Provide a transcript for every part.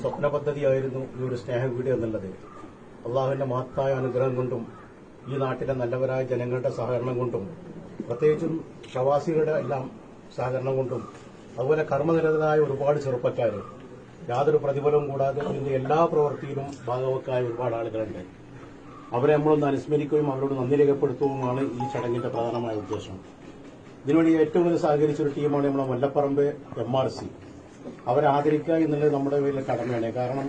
സ്വപ്ന പദ്ധതിയായിരുന്നു ഈ ഒരു സ്നേഹവീട് എന്നുള്ളത്. അള്ളാഹുവിന്റെ മഹത്തായ അനുഗ്രഹം കൊണ്ടും ഈ നാട്ടിലെ നല്ലവരായ ജനങ്ങളുടെ സഹകരണം കൊണ്ടും പ്രത്യേകിച്ചും പ്രവാസികളുടെ എല്ലാം സഹകരണം കൊണ്ടും അതുപോലെ കർമ്മനിരതരായ ഒരുപാട് ചെറുപ്പക്കാർ യാതൊരു പ്രതിഫലവും കൂടാതെ ഇതിന്റെ എല്ലാ പ്രവൃത്തിയിലും ഭാഗവക്കായ ഒരുപാട് ആളുകളുണ്ട്. അവരെ നമ്മളൊന്ന് അനുസ്മരിക്കുകയും അവരോട് നന്ദി രേഖപ്പെടുത്തുകയുമാണ് ഈ ചടങ്ങിന്റെ പ്രധാനമായ ഉദ്ദേശം. ഇതിനുവേണ്ടി ഏറ്റവും കൂടുതൽ സഹകരിച്ച ഒരു ടീമാണ് നമ്മളെ മല്ലപ്പറമ്പ് എം ആർ സി. അവരെ ആദരിക്കുക എന്നുള്ളത് നമ്മുടെ വലിയ കടമയാണ്. കാരണം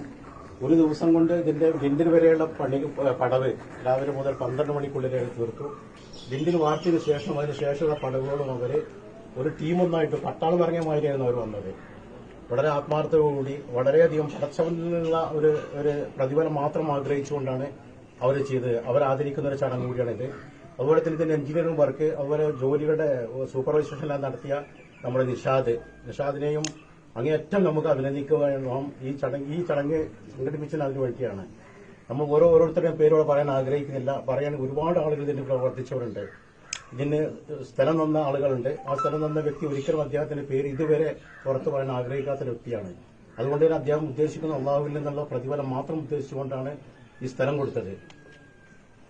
ഒരു ദിവസം കൊണ്ട് ഇതിന്റെ ലിൻഡിൽ വരെയുള്ള പണി പടവ് രാവിലെ മുതൽ പന്ത്രണ്ട് മണിക്കുള്ളിൽ തീർത്തു. ലിൻഡിൽ വാർത്തതിന് ശേഷം അതിന് ശേഷമുള്ള പടവുകളും അവർ ഒരു ടീമൊന്നായിട്ട് പട്ടാളം ഇറങ്ങിയ മാതിരിയായിരുന്നു അവർ വന്നത്. വളരെ ആത്മാർത്ഥതയോടുകൂടി വളരെയധികം പടച്ചവനുള്ള ഒരു ഒരു പ്രതിഫലം മാത്രം ആഗ്രഹിച്ചുകൊണ്ടാണ് അവർ ചെയ്തത്. അവർ ആദരിക്കുന്ന ഒരു ചടങ്ങ് കൂടിയാണിത്. അതുപോലെ തന്നെ ഇതിന്റെ എഞ്ചിനീയറിംഗ് വർക്ക് അതുപോലെ ജോലികളുടെ സൂപ്പർവൈസേഷനെല്ലാം നടത്തിയ നമ്മുടെ നിഷാദ്. നിഷാദിനെയും അങ്ങേയറ്റം നമുക്ക് അഭിനന്ദിക്കുവാനും ഈ ചടങ്ങ് ഈ ചടങ്ങ് സംഘടിപ്പിച്ചത് അതിനു വേണ്ടിയാണ്. നമ്മൾ ഓരോ ഓരോരുത്തരുടെയും പേരോടെ പറയാൻ ആഗ്രഹിക്കുന്നില്ല. പറയാൻ ഒരുപാട് ആളുകൾ ഇതിന് പ്രവർത്തിച്ചവരുണ്ട്. ഇതിന് സ്ഥലം നന്ന ആളുകളുണ്ട്. ആ സ്ഥലം തന്ന വ്യക്തി ഒരിക്കലും അദ്ദേഹത്തിന്റെ പേര് ഇതുവരെ പുറത്തു പറയാൻ ആഗ്രഹിക്കാത്ത വ്യക്തിയാണ്. അതുകൊണ്ട് തന്നെ അദ്ദേഹം ഉദ്ദേശിക്കുന്ന നിന്നുള്ള പ്രതിഫലം മാത്രം ഉദ്ദേശിച്ചുകൊണ്ടാണ് ഈ സ്ഥലം കൊടുത്തത്.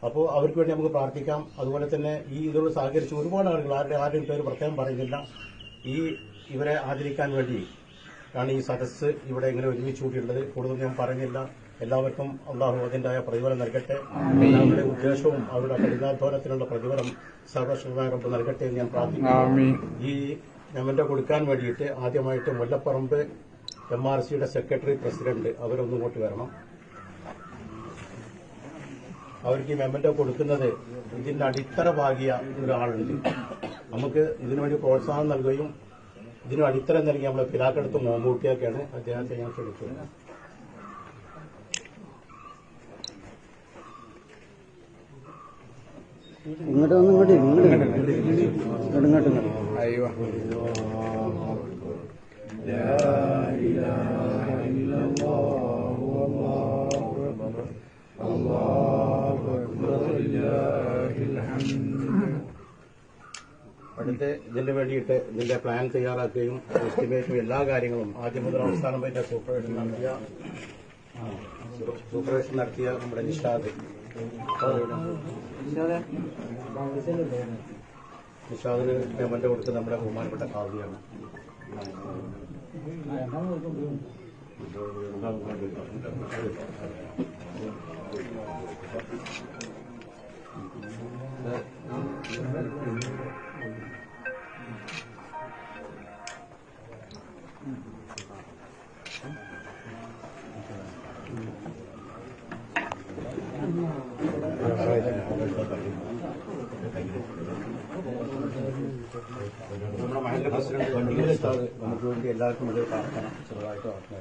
അപ്പോൾ അവർക്ക് വേണ്ടി നമുക്ക് പ്രാർത്ഥിക്കാം. അതുപോലെ തന്നെ ഈ ഇതോട് സഹകരിച്ച ഒരുപാട് ആളുകൾ ആരുടെ ആരുടെയും പേര് പ്രത്യേകം പറയുന്നില്ല. ഈ ഇവരെ ആദരിക്കാൻ വേണ്ടി. ആണ് ഈ സദസ് ഇവിടെ ഇങ്ങനെ ഒരുമിച്ച് കൂട്ടിയിട്ടുള്ളത് കൂടുതൽ ഞാൻ പറഞ്ഞില്ല എല്ലാവർക്കും അള്ളാഹു അതിന്റെതായ പ്രതിഫലം നൽകട്ടെ. എല്ലാവരുടെ ഉദ്ദേശവും അവരുടെ കഠിനാധ്വാനത്തിനുള്ള പ്രതിഫലം സർവശ്രദ്ധാകൾക്ക് നൽകട്ടെ എന്ന് ഞാൻ പ്രാർത്ഥിക്കുന്നു. ഈ ഞമ്മന്റെ കൊടുക്കാൻ വേണ്ടിയിട്ട് ആദ്യമായിട്ട് മുല്ലപ്പറമ്പ് എം ആർ സിയുടെ സെക്രട്ടറി പ്രസിഡന്റ് അവരൊന്നും ഇങ്ങോട്ട് വരണം. അവർക്ക് ഈ മെമ്മന്റോ കൊടുക്കുന്നത് ഇതിന്റെ അടിത്തറ പാകിയ ഒരാളുണ്ട് നമുക്ക് ഇതിനുവേണ്ടി പ്രോത്സാഹനം നൽകുകയും ഇതിന് അടിത്തറ നൽകി നമ്മളെ പിതാക്കടുത്ത് മോമൂട്ടിയൊക്കെയാണ് അദ്ദേഹത്തെ ഞാൻ ക്ഷണിച്ചത് ഇങ്ങോട്ട് വന്ന് ഇങ്ങോട്ട് ഇങ്ങോട്ട്. ഇങ്ങോട്ട് ഇങ്ങോട്ട് ഇങ്ങോട്ട് അയ്യോ അടുത്ത് ഇതിന് വേണ്ടിയിട്ട് ഇതിന്റെ പ്ലാൻ തയ്യാറാക്കുകയും എസ്റ്റിമേറ്റും എല്ലാ കാര്യങ്ങളും ആദ്യം മുതൽ അവസാനം വരെ സൂപ്പർവേഷൻ നടത്തിയ സൂപ്പർവേഷൻ നടത്തിയ നമ്മുടെ നിഷാദ്. നിഷാദിന് പേയ്മെന്റ് കൊടുത്ത് നമ്മുടെ ബഹുമാനപ്പെട്ട കാവ്യാണ് നമ്മുടെ നമുക്ക് വേണ്ടി എല്ലാവർക്കും ഇത് പ്രാർത്ഥന ചെറുതായിട്ട് പ്രാർത്ഥന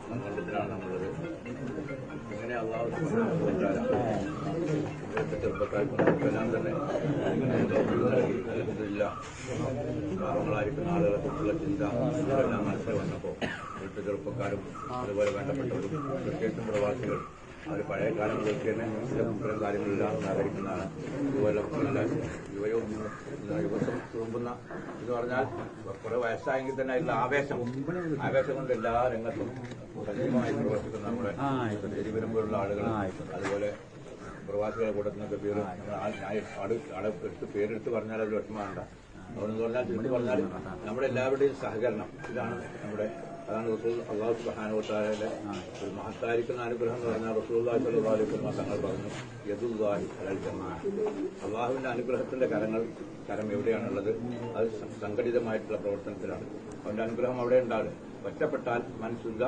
സങ്കല്പത്തിലാണ് നമ്മളുള്ളത് ഇങ്ങനെ അള്ളാഹു സുബ്ഹാനഹു വ തആല ഇവിടുത്തെ ചെറുപ്പക്കാർക്കെല്ലാം തന്നെ ഇല്ല പാവങ്ങളായിരിക്കുന്ന ആളുകളെ കുറിച്ചുള്ള ചിന്ത ഇതെല്ലാം മനസ്സിൽ വന്നപ്പോൾ ഇവിടുത്തെ ചെറുപ്പക്കാരും അതുപോലെ വേണ്ടപ്പെട്ടവരും പ്രത്യേകിച്ചും പ്രവാസികൾ അവർ പഴയ കാലങ്ങളിലേക്ക് തന്നെ ഇത്തരം കാര്യങ്ങളെല്ലാം സഹകരിക്കുന്നതാണ് അതുപോലെ നല്ല യുവയും യുവത്വം തുളുമ്പുന്ന എന്ന് പറഞ്ഞാൽ കുറെ വയസ്സായെങ്കിൽ തന്നെ അതിലുള്ള ആവേശം ആവേശം കൊണ്ട് എല്ലാ രംഗത്തും സജീവമായി പ്രവർത്തിക്കുന്ന നമ്മുടെ എരിവരുമ്പോഴുള്ള ആളുകൾ അതുപോലെ പ്രവാസികളെ കൂട്ടത്തിൽ നിന്നൊക്കെ പേര് ആടെ എടുത്ത് പേരെടുത്ത് പറഞ്ഞാൽ അത് വിഷമമുണ്ട അതുകൊണ്ട് പറഞ്ഞാൽ ചുരുക്കി പറഞ്ഞാൽ നമ്മുടെ എല്ലാവരുടെയും സഹകരണം. ഇതാണ് നമ്മുടെ അതാണ് റസൂൽ അള്ളാഹു സുബാനുത്താലെ ഒരു മഹത്തായിരിക്കുന്ന അനുഗ്രഹം എന്ന് പറഞ്ഞാൽ റസൂൽ അലൈഹി തങ്ങൾ പറഞ്ഞു യദുല്ലാഹി ജമാ. അള്ളാഹുവിന്റെ അനുഗ്രഹത്തിന്റെ കരങ്ങൾ കരം എവിടെയാണുള്ളത്? അത് സംഘടിതമായിട്ടുള്ള പ്രവർത്തനത്തിലാണ്. അവന്റെ അനുഗ്രഹം അവിടെ ഉണ്ടാകും ഒറ്റപ്പെട്ടാൽ മനസ്സുദ്ധ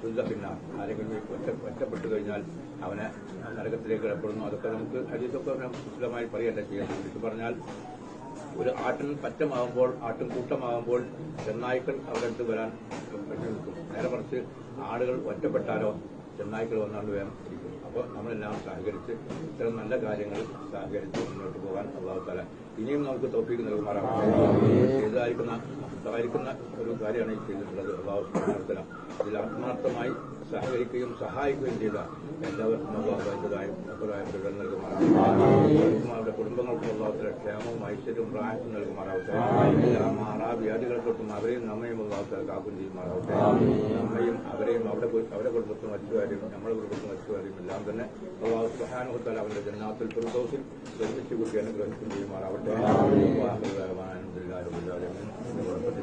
ശുദ്ധ പിന്നെ ആരെങ്കിലും ഒറ്റ ഒറ്റപ്പെട്ടു കഴിഞ്ഞാൽ അവനെ നരകത്തിലേക്ക് ഇടപെടുന്നു അതൊക്കെ നമുക്ക് ഹരീതൊക്കെ വിശദമായി പറയല്ല ചെയ്യാൻ ഇത് പറഞ്ഞാൽ ഒരു ആട്ടിൻ പറ്റമാകുമ്പോൾ ആട്ടിൻ കൂട്ടമാകുമ്പോൾ ചെന്നായ്ക്കൾ അവരടുത്ത് വരാൻ പറ്റി നിൽക്കും. നേരെ മറിച്ച് ആടുകൾ ഒറ്റപ്പെട്ടാലോ ചെന്നായ്ക്കൾ വന്നാണ്ട് വേണം ഇരിക്കും. അപ്പോൾ നമ്മളെല്ലാം സഹകരിച്ച് ഇത്തരം നല്ല കാര്യങ്ങൾ സഹകരിച്ച് മുന്നോട്ട് പോകാൻ അള്ളാഹുത്താല തല ഇനിയും നമുക്ക് തോപ്പിക്ക് നൽകുമാറാകട്ടെ. ചെയ്തായിരിക്കുന്ന സഹായിക്കുന്ന ഒരു കാര്യമാണ് ഈ ചെയ്തിട്ടുള്ളത്. അള്ളാഹു ഇതിൽ ആത്മാർത്ഥമായി സഹകരിക്കുകയും സഹായിക്കുകയും ചെയ്ത എല്ലാവർക്കും അള്ളാഹു അഭിപ്രായം അപ്പതായ നൽകുമാറാവും അവരുടെ കുടുംബങ്ങൾക്കും അള്ളാഹത്തിലെ ക്ഷേമവും ഐശ്വര്യവും പ്രായത്തും നൽകുമാറാവട്ടെ എല്ലാ മാറാ അവരെയും നമ്മയും അള്ളാഹുത്തല കാക്കും ചെയ്യുമാറാവട്ടെ നമ്മയും അവരെയും അവരുടെ അവരുടെ കുടുംബത്തും മറ്റുകാരെയും നമ്മുടെ കുടുംബത്തും മറ്റുകാരെയും എല്ലാം തന്നെ അള്ളാഹു സുഹാനുഹത്താൽ അവരുടെ ജന്നാത്തിൽ പുറത്തോസിൽ ഒരുമിച്ച് കൂട്ടി അനുഗ്രഹിക്കും ചെയ്യുമാറാവട്ടെ